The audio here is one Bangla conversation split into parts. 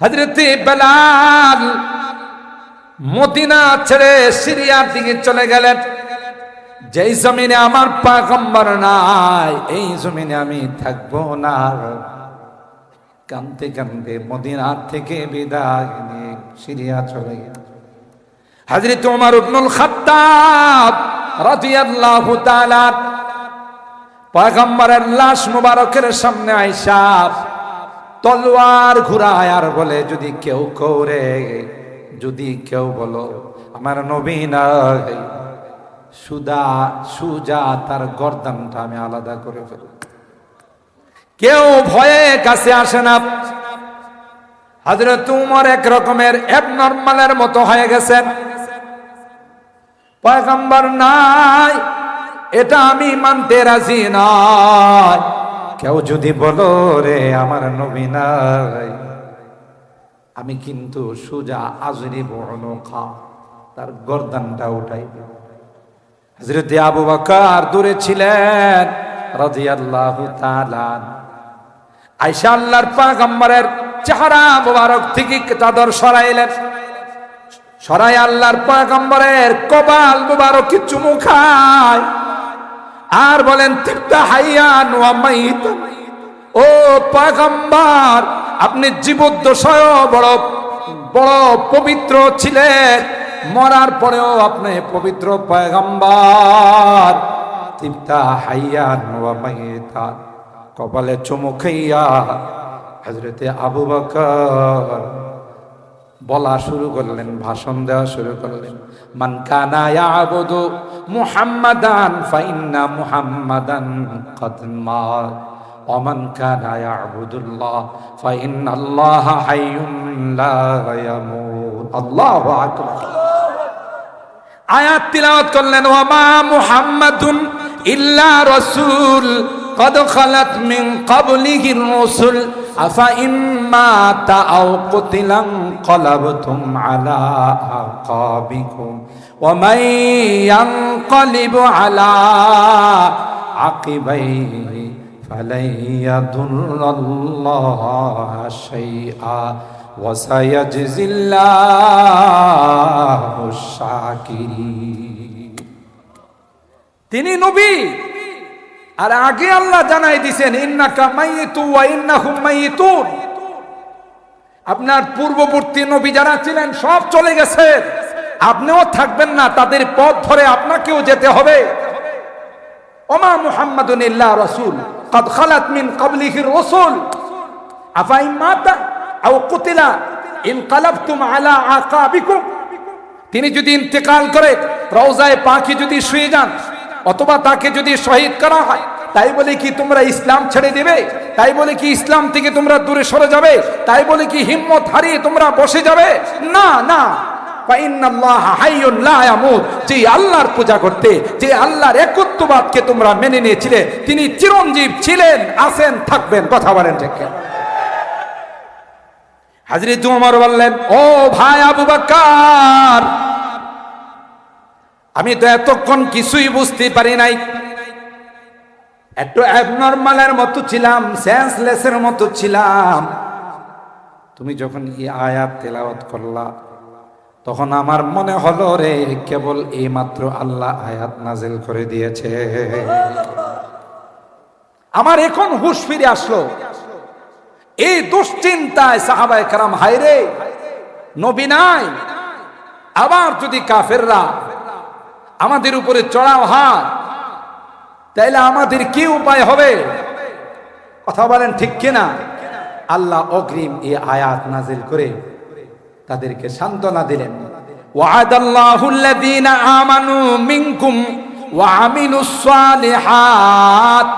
হজরতে বেলাল মদিনা ছেড়ে সিরিয়ার দিকে চলে গেলেন। যেই জমিনে আমার পাগম্বর নাই, এই জমিনে আমি থাকব না। কানতে কানতে মদিনার থেকে বিদায় নিয়ে সিরিয়া চলে গেল হাজরত ওমর ইবনুল খাত্তাব রাদিয়াল্লাহু তাআলা পয়গম্বরের লাশ মুবারকের সামনে আইসা তলোয়ার ঘুরায় আর বলে, যদি কেউ কৌরে, যদি কেউ বলো, আমার নবী নাই। সুদা, সুজা তার গর্দানটা আমি আলাদা করে ফেলব। কেউ ভয়ে কাছে আসে না। হাজরত উমর এক রকমের অ্যাবনর্মালের মতো হয়ে গেছেন পয়গম্বর নাই, এটা আমি মানতে রাজি নয় কেউ যদি বলো রে আমার নবী নাই, আমি কিন্তু সুজা আজরি বড় খা, তার গর্দানটা উঠাই হজরত আবু বকর দূরে ছিলেন, রাদিয়াল্লাহু তাআলা আয়েশা আল্লাহর পাগম্বরের চেহারা মুবারক থেকে চাদর সরাইলেন। সরাই আল্লাহর পাগম্বরের কপাল মুবারক চুমু খায়। আর বলেন তিপ্তা হাইয়ান ও পাগম্বর আপনি জীবদ্দশয় বড় বড় পবিত্র ছিলেন। মরার পরেও আপনি পবিত্র পয়গম্বর। তিপ্তা হাইয়ান কপালে চুমু হজরতে আবু বকর বলা শুরু করলেন, ভাষণ দেওয়া শুরু করলেন। মান কানা ইয়াবুদু মুহাম্মাদান ফাইন্না মুহাম্মাদান কদ মাত ওমান কানা ইয়াবুদুল্লাহ ফাইন্নাল্লাহ হাইয়ুন লা ইয়ামুত আল্লাহু আকবার আয়াত তিলাওয়াত করলেন ওয়ামা মুহাম্মাদুন ইল্লা রাসূল قد خلت من قبله الرسل أفإن তিনি নবী। আর আগে আল্লাহ জানাই দিছেন ইন্নাকা মাইয়িতু ওয়া ইন্নাহুম মাইয়িতুন আপনার পূর্ববর্তী নবী যারা ছিলেন, সব চলে গেছে। আপনিও থাকবেন না, তাদের পথ ধরে আপনাকেও যেতে হবে। ওমা মুহাম্মদ রসুল, কদ খালাত মিন কবলিহির রসুল। আফাই মাতা আও তিনি যদি ইন্তেকাল করে, রওজায় পাখি যদি শুয়ে যান, অথবা তাকে যদি শহীদ করা হয়, তাই বলে কি তোমরা ইসলাম ছেড়ে দেবে? তাই বলে কি ইসলাম থেকে তোমরা দূরে সরে যাবে? তাই বলে কি হিম্মত হারিয়ে তোমরা বসে যাবে? না না। যে আল্লাহর পূজা করতে, যে আল্লাহর একত্ববাদকে তোমরা মেনে নিয়েছিলে, তিনি চিরঞ্জীব ছিলেন, আছেন, থাকবেন। কথা বলেন ঠিক হাজরি তুমার বললেন, ও ভাই আবু বাক্কার, আমি তো এতক্ষণ কিছুই বুঝতে পারি নাই। একটু অ্যাবনর্মালের মতো ছিলাম সেন্সলেসের মতো ছিলাম। তুমি যখন এই আয়াত তেলাওয়াত করলা, তখন আমার মনে হলো রে, কেবল এই মাত্র আল্লাহ আয়াত নাজেল করে দিয়েছে। আমার এখন হুশ ফিরে আসলো। এই দুশ্চিন্তায় সাহাবায় কারাম হাইরে নবী নাই। আবার যদি কাফেররা আমাদের উপরে চড়াও হয় তাইলে আমাদের কি উপায় হবে? কথা বলেন ঠিক কিনা? আল্লাহ অগ্রিম এই আয়াত নাজিল করে তাদেরকে সান্ত্বনা দিলেন। ওয়াদাল্লাহু আল্লাযীনা আমানু মিনকুম ওয়া আমিলুস সালিহাত।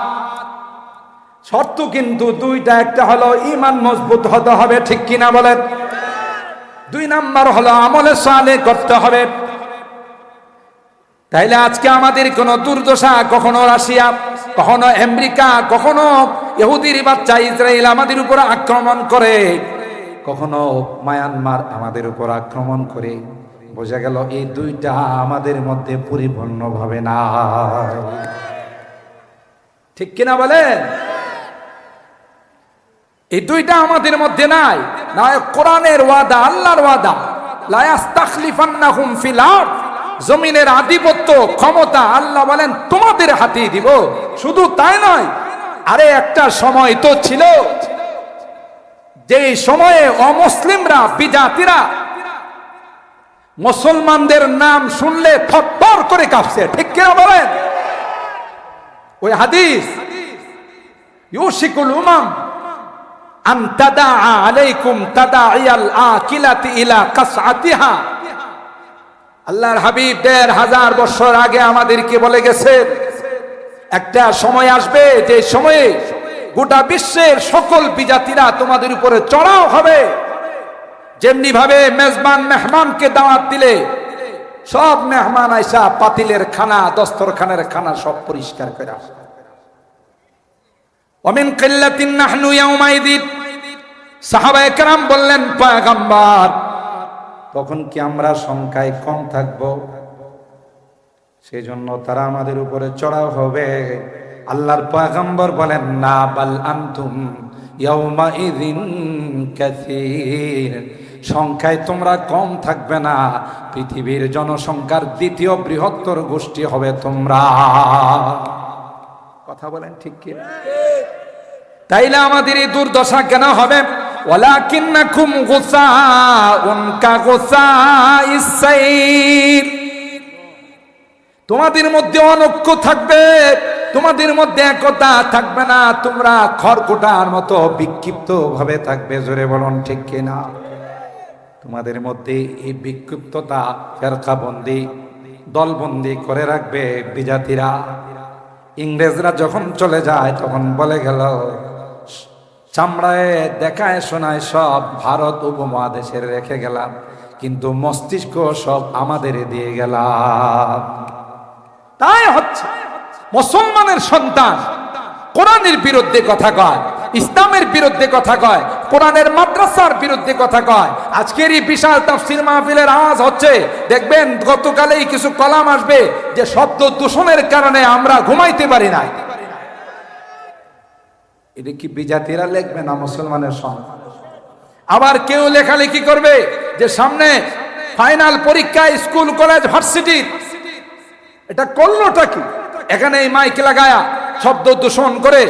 শর্ত কিন্তু দুইটা, একটা হলো ঈমান মজবুত হতে হবে, ঠিক কিনা বলেন? দুই নাম্বার হলো আমলে সালে করতে হবে। তাইলে আজকে আমাদের কোনো দুর্দশা, কখনো রাশিয়া, কখনো আমেরিকা, কখনো ইহুদির বাচ্চা ইসরায়েল আমাদের উপর আক্রমণ করে। কখনো মায়ানমার আমাদের উপর আক্রমণ করে। বোঝা গেল এই দুইটা আমাদের মধ্যে পরিপূর্ণ ভাবে না ঠিক কিনা বলেন? এই দুইটা আমাদের মধ্যে নাই। না, কোরআনের ওয়াদা, আল্লাহর ওয়াদা। লায়াস্তাখলিফান্নাহুম ফিল আরদ। জমিনের আধিপত্য, ক্ষমতা আল্লাহ বলেন, তোমাদের হাতেই দিব। শুধু তাই নয়, আরে একটা সময় তো ছিল যে সময়ে অমুসলিমরা, বিজাতিরা মুসলমানদের নাম শুনলে থরথর করে কাঁপছে। ঠিক কিনা বলেন? ওই হাদিস, ইউশিকুল উমাম, আন তাদা আলাইকুম তাদা ইয়াল আকিলাতি ইলা কাসআতিহা। আল্লাহর হাবিব দেড় হাজার বছর আগে আমাদেরকে বলে গেছে, একটা সময় আসবে, যে সময়ে গোটা বিশ্বের সকল বিজাতিরা তোমাদের উপরে চড়াও হবে। যেমনি ভাবে মেজবান মেহমানকে দাওয়াত দিলে, সব মেহমান আইসা পাতিলের খানা, দস্তরখানের খানা সব পরিষ্কার করে অমিন কিল্লাতিন নাহনু ইয়াউমাইদিন সাহাবা একরাম বললেন, পয়গম্বর তখন কি আমরা সংখ্যায় কম থাকব? সেই জন্য তারা আমাদের উপরে চড়াও হবে। আল্লাহর পয়গম্বর বলেন, না, বাল আনতুম সংখ্যায় তোমরা কম থাকবে না। পৃথিবীর জনসংখ্যার দ্বিতীয় বৃহত্তর গোষ্ঠী হবে তোমরা। কথা বলেন ঠিক কি? তাইলে আমাদের এই দুর্দশা কেন হবে? ওয়ালাকিন্নাকুম গুসাউন কাগুসাইস সাইর। তোমাদের মধ্যে অনৈক্য থাকবে, তোমাদের মধ্যে একতা থাকবে না, তোমরা খড়কুটার মতো বিক্ষিপ্ত ভাবে থাকবে, জোরে বলুন ঠিক কিনা? তোমাদের মধ্যে এই বিক্ষিপ্ততা ফেরকাবন্দি, দলবন্দি করে রাখবে বিজাতিরা। ইংরেজরা যখন চলে যায়, তখন বলে গেল চামড়ায় দেখায় শোনায় সব ভারত উপমহাদেশের রেখে গেলাম, কিন্তু মস্তিষ্ক সব আমাদের দিয়ে গেলাম। তাই হচ্ছে, মুসলমানের সন্তান কোরআনের বিরুদ্ধে কথা কয়, ইসলামের বিরুদ্ধে কথা কয়, কোরআনের মাদ্রাসার বিরুদ্ধে কথা কয়। আজকের এই বিশাল তাফসির মাহফিলের আওয়াজ হচ্ছে, দেখবেন গতকালেই কিছু কলাম আসবে, যে শব্দ দূষণের কারণে আমরা ঘুমাইতে পারি না এটা কি বিজাতিরা লিখবে না মুসলমানের সন্তান? আবার কেউ লেখালেখি করবে যে সামনে ফাইনাল পরীক্ষা, স্কুল, কলেজ, ভার্সিটি। এটা করলোটা কি? এখানে এই মাইক লাগায়া শব্দ দূষণ করে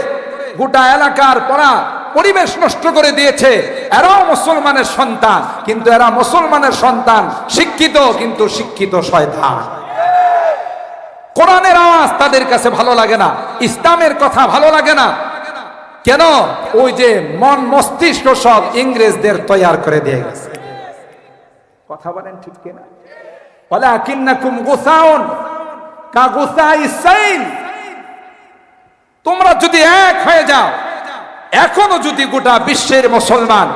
গোটা এলাকার পড়া পরিবেশ নষ্ট করে দিয়েছে। এরাও মুসলমানের সন্তান, কিন্তু এরা মুসলমানের সন্তান শিক্ষিত, কিন্তু শিক্ষিত শয়তান। কোরআনের আওয়াজ তাদের কাছে ভালো লাগে না, ইসলামের কথা ভালো লাগে না কেন? ওই যে মন মস্তিষ্ক সব ইংরেজদের তৈয়ার করে দিয়ে গেছে। কথা বলেন ঠিক কিনা? বলে কিন্নাকুম গোসাউন কা গোসা ইসাইন তোমরা যদি এক হয়ে যাও, এখনও যদি গোটা বিশ্বের মুসলমান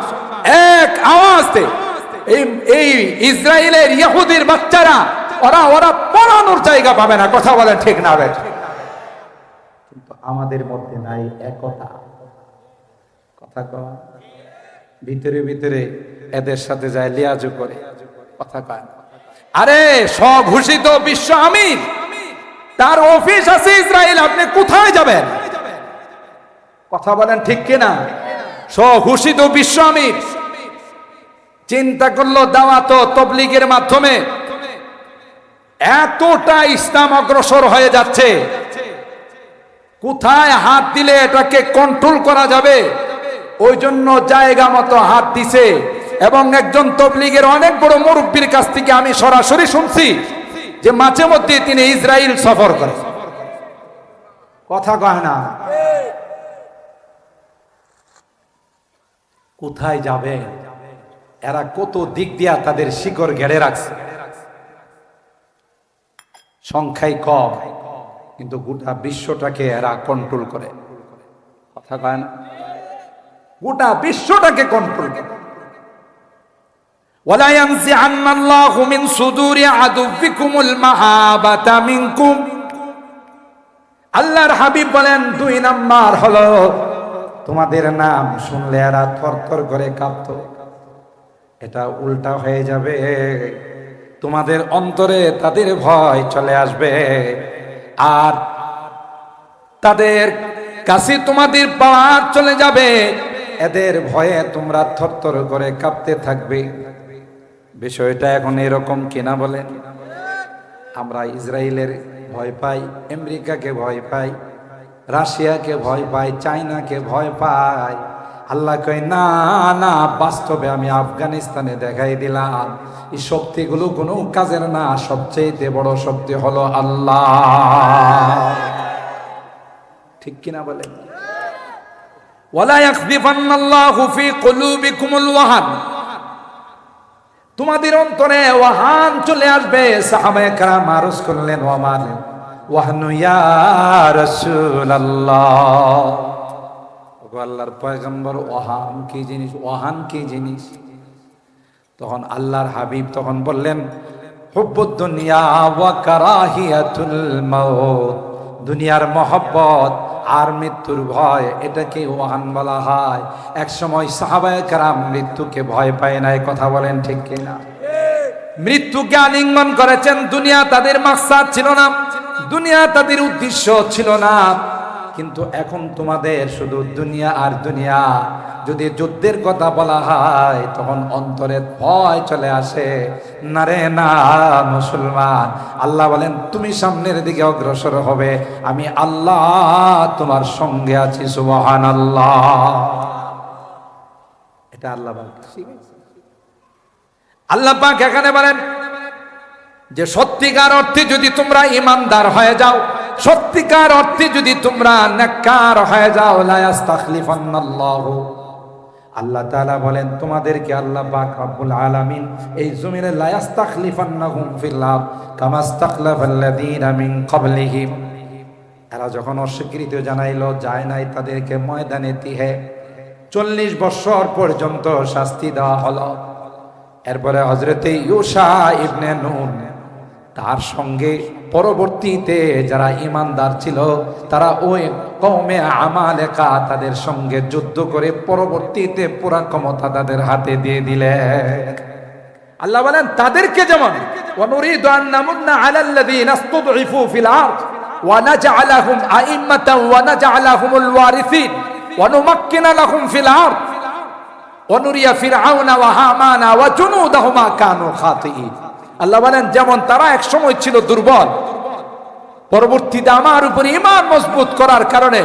এক আওয়াজে, এই ইসরায়েলের ইহুদির বাচ্চারা, ওরা ওরা পড়ানোর জায়গা পাবে না। কথা বলেন ঠিক না হবে কিন্তু আমাদের মধ্যে নাই একতা। কথা কয়। ভিতরে ভিতরে এদের সাথে যায় লিয়াজু করে। কথা কয়। আরে, স্বঘোষিত বিশ্ব আমির, তার অফিস আছে ইসরায়েল, আপনি কোথায় যাবেন? কথা বলেন ঠিক কিনা? স্বঘোষিত বিশ্ব আমির, চিন্তা করল দাওয়াত তবলিগের মাধ্যমে এতটা ইসলাম অগ্রসর হয়ে যাচ্ছে। কোথায় হাত দিলে এটাকে কন্ট্রোল করা যাবে? ওই জন্য জায়গা মতো হাত দিছে এবং একজন তবলিগের অনেক বড় মুরব্বীর কাছ থেকে আমি সরাসরি শুনছি যে মাঝে মধ্যে তিনি ইসরায়েল সফর করেন। কথা কয় না। কোথায় যাবে? এরা কত দিক দিয়া তাদের শিকড় ঘেড়ে রাখছে। সংখ্যাই কম, কিন্তু গোটা বিশ্বটাকে এরা কন্ট্রোল করে। কথা কয় না। গোটা বিশ্বটাকে কন্ট্রোল করে ولا ينزعن الله من صدور عدوكم المهابة منكم আল্লাহর হাবিব বলেন দুই নাম্বার হলো তোমাদের নাম শুনলে এরা থরথর করে কাঁপত এটা উল্টা হয়ে যাবে তোমাদের অন্তরে তাদের ভয় চলে আসবে আর তাদের কাছে তোমাদের পাওয়ার চলে যাবে এদের ভয়ে তোমরা থরথর করে কাঁপতে থাকবে। বিষয়টা এখন এরকম কিনা বলেন আমরা ইসরায়েলের ভয় পাই, আমেরিকাকে ভয় পাই, রাশিয়াকে ভয় পাই, চাইনাকে ভয় পাই। আল্লাহ কয়, না না, বাস্তবে আমি আফগানিস্তানে দেখাই দিলাম। এই শক্তিগুলো কোনো কাজের না সবচেয়ে বড় শক্তি হলো আল্লাহ। ঠিক কিনা বলেন ওয়ালা ইয়াকযিফান্নাল্লাহু ফি কুলুবিকুমুল ওয়াহান তোমাদের অন্তরে ওয়াহান চলে আসবে, সাহাবায়ে কারাম মারুস করলেন ওয়ামান ওয়াহনু ইয়া রাসূলুল্লাহ। ওগো আল্লাহর পয়গম্বর, ওয়াহান কি জিনিস? ওয়াহান কি জিনিস? তখন আল্লাহর হাবিব তখন বললেন, হুব্বুদ দুনিয়া ওয়া কারাহিয়াতুল মাউত। দুনিয়ার মহব্বত আর মৃত্যুর ভয়, এটাকে ওয়াহান বলা হয়। এক সময় সাহাবায় কারাম মৃত্যুকে ভয় পায় না কথা বলেন ঠিক কিনা? মৃত্যুকে আলিঙ্গন করেছেন, দুনিয়া তাদের মাকসাদ ছিল না, দুনিয়া তাদের উদ্দেশ্য ছিল না। কিন্তু এখন তোমাদের শুধু দুনিয়া আর দুনিয়া। যদি যুদ্ধের কথা বলা হয়, তখন অন্তরে ভয় চলে আসে। না রে, না, মুসলমান, আল্লাহ বলেন, তুমি সামনের দিকে অগ্রসর হবে। আমি আল্লাহ তোমার সঙ্গে আছি সুবহান আল্লাহ এটা আল্লাহ আল্লাহ পাক এখানে বলেন যে, সত্যিকার অর্থে যদি তোমরা ইমানদার হয়ে যাও সত্যিকার অর্থে যদি তোমরা নেককার হয়ে যাও লায়াস্তাখলিফান্নাল্লাহু আল্লাহ তাআলা বলেন, তোমাদেরকে আল্লাহ পাক রব্বুল আলামিন এই জমিনে লায়াস্তাখলিফান্নাহুম ফিল আরদ কামাস্তাখলাফাল্লাযীনা মিন ক্বাবলিহিম। এরা যখন অস্বীকৃতি জানাইল, যায় নাই তাদেরকে ময়দানে তিহে। চল্লিশ বছর পর্যন্ত শাস্তি দেওয়া হলো। এরপরে হজরতে ইউসা ইবনে নুন, তার সঙ্গে পরবর্তীতে যারা ইমানদার ছিল তারা ওই কৌমে আমালেকা তাদের সঙ্গে যুদ্ধ করে পরবর্তীতে পুরা ক্ষমতা তাদের হাতে দিয়ে দিলেন আল্লাহ বলেন তাদেরকে যেমন ونريد أن نمن على الذين استضعفوا في الأرض ونجعلهم أئمة ونجعلهم الوارثين ونمكن لهم في الأرض ونري فرعون وهامان وجنودهما كانوا خاطئين আল্লাহ বলেন যেমন তারা এক সময় ছিল দুর্বল পরবর্তীতে আমার উপরে ইমান মজবুত করার কারণে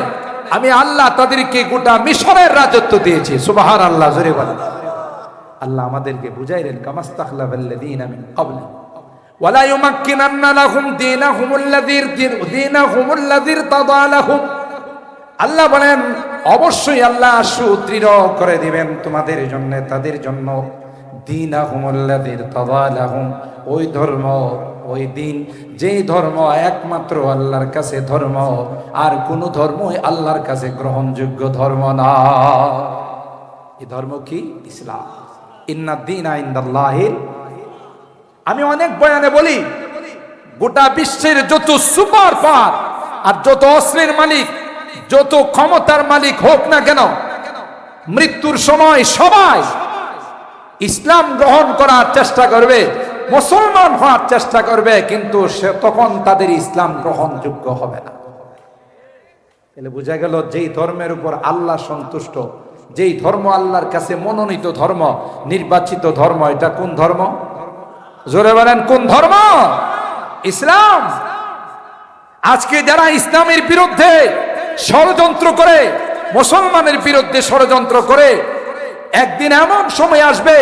আমি আল্লাহ তাদেরকে গোটা মিশরের রাজত্ব দিয়েছি। সুবাহার আল্লাহ জোরে আল্লাহ আমাদেরকে বুঝাইলেন আল্লাযী আল্লাযী তাদা লাহুম। আল্লাহ বলেন, অবশ্যই আল্লাহ সুদৃঢ় করে দিবেন তোমাদের জন্য, তাদের জন্য। দীনাহুমুল্লাযীর তাদালাহুম ওই ধর্ম ওই দিন যেই ধর্ম একমাত্র আল্লাহর কাছে ধর্ম, আর কোন ধর্মই আল্লাহর কাছে গ্রহণযোগ্য ধর্ম না। এই ধর্ম কি? ইসলাম। ইন্না দিন আইন্দাল্লাহিল আমি অনেক বয়ানে বলি, গোটা বিশ্বের যত সুপার পাওয়ার আর যত অস্ত্রের মালিক, যত ক্ষমতার মালিক হোক না কেন, মৃত্যুর সময় সবাই ইসলাম গ্রহণ করার চেষ্টা করবে। মুসলমান হওয়ার চেষ্টা করবে, কিন্তু সে তখন তাদের ইসলাম গ্রহণযোগ্য হবে না। তাহলে বোঝা গেল যেই ধর্মের উপর আল্লাহ সন্তুষ্ট, যেই ধর্ম আল্লাহর কাছে মনোনীত ধর্ম, নির্বাচিত ধর্ম, এটা কোন ধর্ম? জোরে বলেন, কোন ধর্ম? ইসলাম। আজকে যারা ইসলামের বিরুদ্ধে ষড়যন্ত্র করে, মুসলমানের বিরুদ্ধে ষড়যন্ত্র করে, একদিন এমন সময় আসবে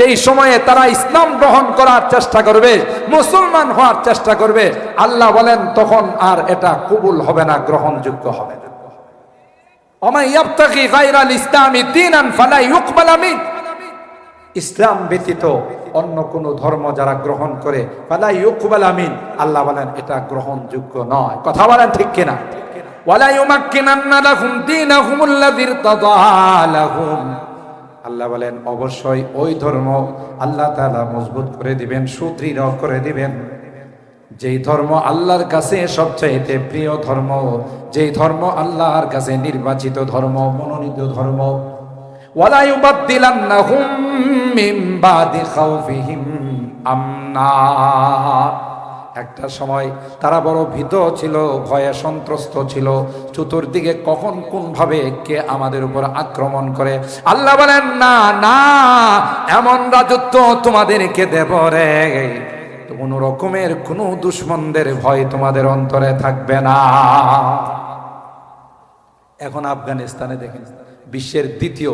যেই সময়ে তারা ইসলাম গ্রহণ করার চেষ্টা করবে, মুসলমান হওয়ার চেষ্টা করবে, আল্লাহ বলেন, তখন আর এটা কবুল হবে না, গ্রহণযোগ্য হবে না। ইসলামি ব্যতীত অন্য কোন ধর্ম যারা গ্রহণ করে আমিন আল্লাহ বলেন, এটা গ্রহণযোগ্য নয়। কথা বলেন ঠিক কিনা? ওয়ালা ইউমাক্কিনান্না লাহুম দীনাহুম আল্লাযী আল্লাহ বলেন, অবশ্যই ওই ধর্ম আল্লাহ তাআলা মজবুত করে দিবেন, সুদৃঢ় করে দিবেন। যেই ধর্ম আল্লাহর কাছে সবচাইতে প্রিয় ধর্ম, যেই ধর্ম আল্লাহর কাছে নির্বাচিত ধর্ম, মনোনীত ধর্ম মিন আমনা। একটা সময় তারা বড় ভীত ছিল, ভয়ে সন্ত্রস্ত ছিল। চতুর্দিকে কখন কোন ভাবে কে আমাদের উপর আক্রমণ করে? আল্লাহ বলেন, না না, এমন রাজত্ব তোমাদেরকে দেব রে। কোন রকমের কোনো দুশ্মনদের ভয় তোমাদের অন্তরে থাকবে না। এখন আফগানিস্তানে দেখেন, বিশ্বের দ্বিতীয়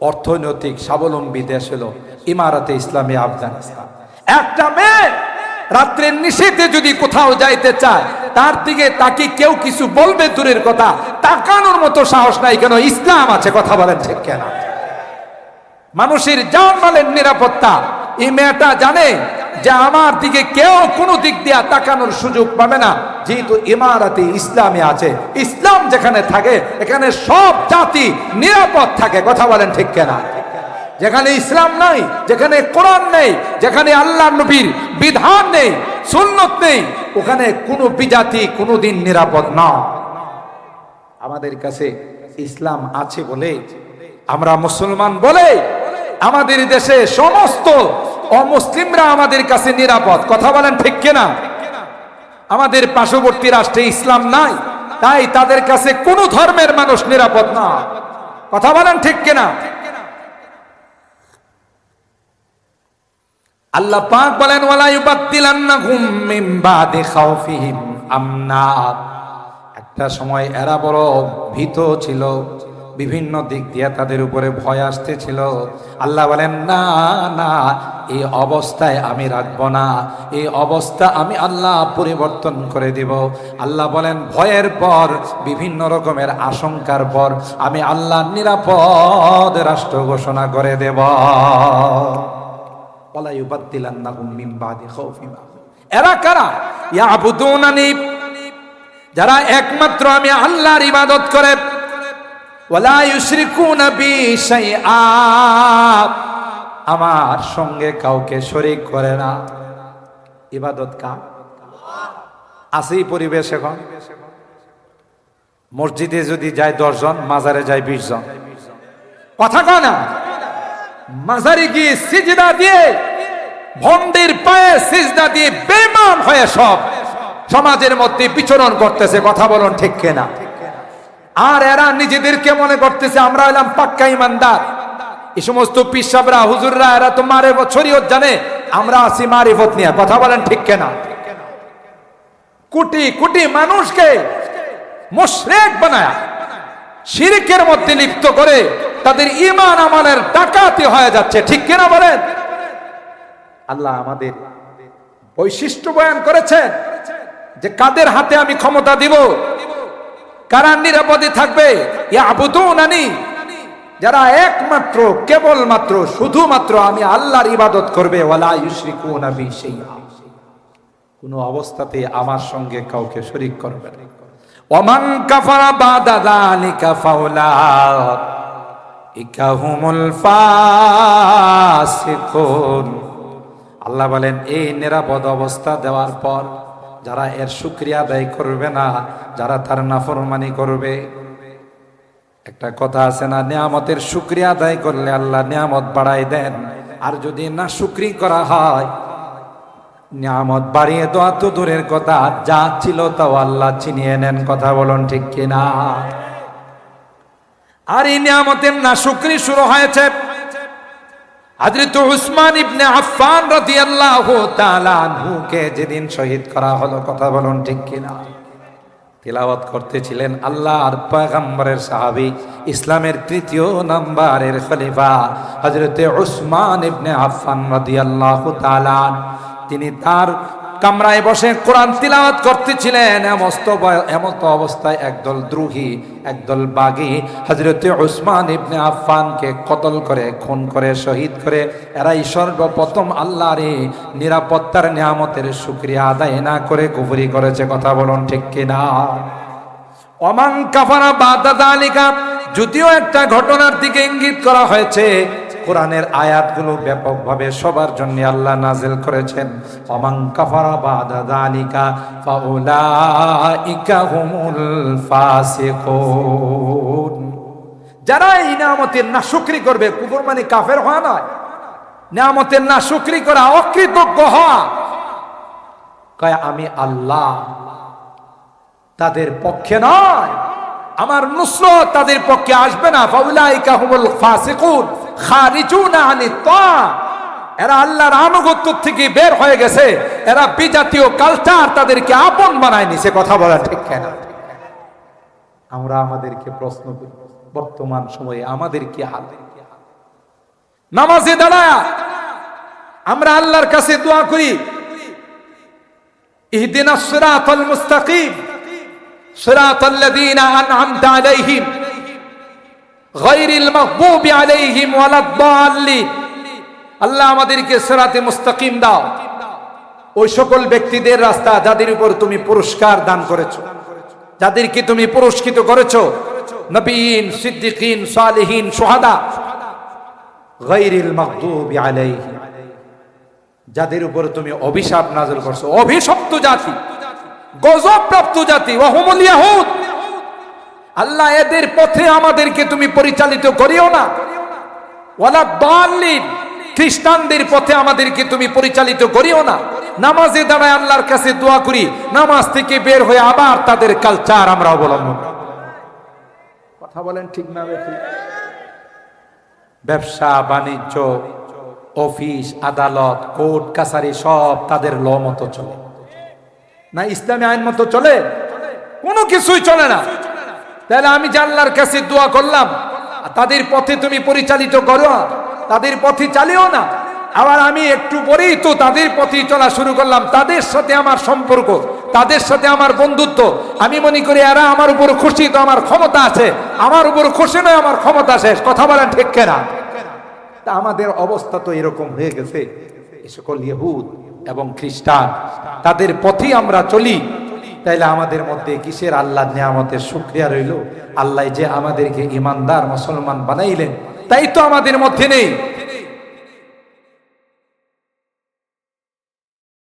অর্থনৈতিক স্বাবলম্বী দেশ হলো ইমারতে ইসলামী আফগানিস্তান। একটা মেয়ে রাত্রের নিষেধে যদি কোথাও যাইতে চায়, তার দিকে তাকে কেউ কিছু বলবে দূরের কথা, তাকানোর মতো সাহস নাই কেন? ইসলাম আছে, কথা বলেন ঠিক কেন? মানুষের জানমালের নিরাপত্তা। এই মেয়েটা জানে যে আমার দিকে কেউ কোনো দিক দিয়া তাকানোর সুযোগ পাবে না। যেহেতু ইমারাতে ইসলামে আছে। ইসলাম যেখানে থাকে, এখানে সব জাতি নিরাপদ থাকে, কথা বলেন ঠিক কেনা? যেখানে ইসলাম নাই, যেখানে কোরআন নেই, যেখানে আল্লাহ নবীর বিধান নেই, সুন্নত নেই, ওখানে কোনো বিজাতি কোনোদিন নিরাপদ না। আমাদের কাছে ইসলাম আছে বলে আমরা মুসলমান বলে আমাদের দেশে সমস্ত অমুসলিমরা আমাদের কাছে নিরাপদ। কথা বলেন ঠিক কিনা? আমাদের পার্শ্ববর্তী রাষ্ট্রে ইসলাম নাই, তাই তাদের কাছে কোন ধর্মের মানুষ নিরাপদ না। কথা বলেন ঠিক কিনা? আল্লাহ পাক বলেন, ওয়ালা ইউবাদদিলান্নাহুম মিন বাদি খাউফিহিম আমনা। একটা সময় এরা বড় ভীত ছিল, বিভিন্ন দিক দিয়ে তাদের উপরে ভয় আসতেছিল। আল্লাহ বলেন, না না, এই অবস্থায় আমি রাখব না, এই অবস্থা আমি আল্লাহ পরিবর্তন করে দিব। আল্লাহ বলেন, ভয়ের পর, বিভিন্ন রকমের আশঙ্কার পর, আমি আল্লাহ নিরাপদ রাষ্ট্র ঘোষণা করে দেব। এরা কারা? যারা একমাত্র আমি আল্লাহর ইবাদত করে। আমার সঙ্গে কাউকে শরীক করে না। ইবাদত কা আসেই পরিবেশ এখন। মসজিদে যদি যায় দশজন, মাজারে যায় বিশ জন কথা কয় না? মাজারে গিয়ে সিজদা দিয়ে ভন্ডের পায়ে সিজদা দিয়ে বেমান হয়ে সব সমাজের মধ্যে বিচরণ করতেছে, কথা বলুন ঠিক কেনা? আর এরা নিজেদেরকে মনে করতেছে, আমরা হলাম পাক্কা ইমানদার এই সমস্ত পিসাবরা হুজুররা, এরা তো মারে শরীয়ত জানে। আমরা আছি মারিফত নিয়ে, কথা বলেন ঠিক কেনা? কোটি কোটি মানুষকে মুশরিক বানায়, শিরিকের মধ্যে লিপ্ত করে তাদের ইমান আমানের ডাকাতি হয়ে যাচ্ছে, ঠিক কিনা বলেন? আল্লাহ আমাদের বৈশিষ্ট্য বয়ান করেছেন যে কাদের হাতে আমি ক্ষমতা দিব? কারা নিরাপদে থাকবে? যারা একমাত্র, কেবলমাত্র, শুধুমাত্র আমি আল্লাহর ইবাদত করবে শাইআ। কোনো অবস্থাতে আমার সঙ্গে কাউকে শরিক করবে ইকাহুমুল ফাসিকুন। আল্লাহ বলেন, এই নিরাপদ অবস্থা দেওয়ার পর যারা এর শুক্রিয়া আদায় করবে না, যারা তার নাফরমানি করবে। একটা কথা আছে না, নিয়ামতের শুক্রিয়া আদায় করলে আল্লাহ নিয়ামত বাড়াই দেন। আর যদি না শুক্রি করা হয়, নিয়ামত বাড়িয়ে দেওয়া তো দূরের কথা, যা ছিল তাও আল্লাহ চিনিয়ে নেন, কথা বলুন ঠিক কিনা? আর এই নিয়ামতের না শুক্রি শুরু হয়েছে হযরত উসমান ইবনে আফফান রাদিয়াল্লাহু তাআলা আনহুকে যেদিন শহীদ করা হলো, কথা বলুন ঠিক কিনা? তিলাওয়াত করতেছিলেন আল্লাহর পয়গম্বরের সাহাবি, ইসলামের তৃতীয় নম্বরের খলিফা হযরতে উসমান ইবনে আফফান রাদিয়াল্লাহু তাআলা তিনি তার কামরায় বসে কোরআন তিলাওয়াত করতেছিলেন। এমস্ত এমত অবস্থায় একদল দ্রোহী, একদল বাগী হজরতে উসমান ইবনে আফফানকে কতল করে, খুন করে, শহীদ করে। এরাই সর্বপ্রথম আল্লাহর নিরাপত্তার নিয়ামতের শুক্রিয়া আদায় না করে কুফরি করেছে, কথা বলুন ঠিক কিনা? অমাং কাফারা বাদালিকা যদিও একটা ঘটনার দিকে ইঙ্গিত করা হয়েছে কোরআনের আয়াতগুলো ব্যাপকভাবে সবার জন্য আল্লাহ নাজিল করেছেন। অমাং কাফারা বাদা দালিকা ফাউলাইকা হুমুল ফাসিকুন। যারা এই নিয়ামতের না শুকরি করবে কুকুর মানে কাফের হওয়া নয়। নিয়ামতের না শুকরি করা অকৃতজ্ঞ হওয়া। কয়, আমি আল্লাহ, তাদের পক্ষে নয়। আমার নুসরত তাদের পক্ষে আসবে না। ফাউলাইকা হুমুল ফাসিকুন। এরা আল্লাহর আনুগত্য থেকে বের হয়ে গেছে। এরা বিজাতীয় কালচার তাদেরকে আপন বানায় নিছে, কথা বলা ঠিক কেনা? আমরা আমাদেরকে প্রশ্ন করি, বর্তমান সময়ে আমাদের কি হাল? নামাজে দাঁড়ায়, আমরা আল্লাহর কাছে দোয়া করি, ইহদিনা সিরাতাল মুস্তাকিম, সিরাতাল লাযীনা আন'আমতা আলাইহিম। গায়রিল মাগদুবি আলাইহিম ওয়ালাদ-দাল্লিন। আল্লাহ আমাদেরকে সিরাতে মুস্তাকিম দাও। ওই সকল ব্যক্তিদের রাস্তা যাদের উপর তুমি পুরস্কার দান করেছ, যাদেরকে তুমি পুরস্কৃত করেছ, নবীন, সিদ্দিকিন, সালেহীন, সোহাদা। গায়রিল মাগদুবি আলাইহিম। যাদের উপর তুমি অভিশাপ নাজল করছ, অভিশপ্ত জাতি গজব প্রাপ্ত জাতি ওয়াহুমুল ইয়াহুদ। আল্লাহ এদের পথে আমাদেরকে তুমি পরিচালিত করিও না। ওয়ালা খ্রিস্টানদের পথে আমাদেরকে তুমি পরিচালিত করিও না। নামাজে দাঁড়ায় আল্লাহর কাছে দোয়া করি, নামাজ থেকে বের হয়ে আবার তাদের কালচার আমরা অবলম্বন কথা বলেন ঠিক না ব্যবসা, বাণিজ্য, অফিস, আদালত, কোর্ট, কাছারি সব তাদের ল মতো চলে। না ইসলামী আইন মতো চলে? কোনো কিছুই চলে না। তাহলে আমি জানলার কাছে দোয়া করলাম তাদের পথে তুমি পরিচালিত করো তাদের পথে চালিও না। আবার আমি একটু পরেই তো তাদের পথেই চলা শুরু করলাম, তাদের সাথে আমার সম্পর্ক, তাদের সাথে আমার বন্ধুত্ব। আমি মনে করি এরা আমার উপর খুশি, তো আমার ক্ষমতা আছে। আমার উপর খুশি নয়, আমার ক্ষমতা শেষ। কথা বলেন ঠিক কেনা? তা আমাদের অবস্থা তো এরকম হয়ে গেছে। এ সকল ইহুদ এবং খ্রিস্টান, তাদের পথেই আমরা চলি। তাইলে আমাদের মধ্যে কিসের আল্লাহ নিয়ামতের সুক্রিয়া রইল? আল্লাহ যে আমাদেরকে ইমানদার মুসলমান বানাইলেন, তাই তো আমাদের মধ্যে নেই।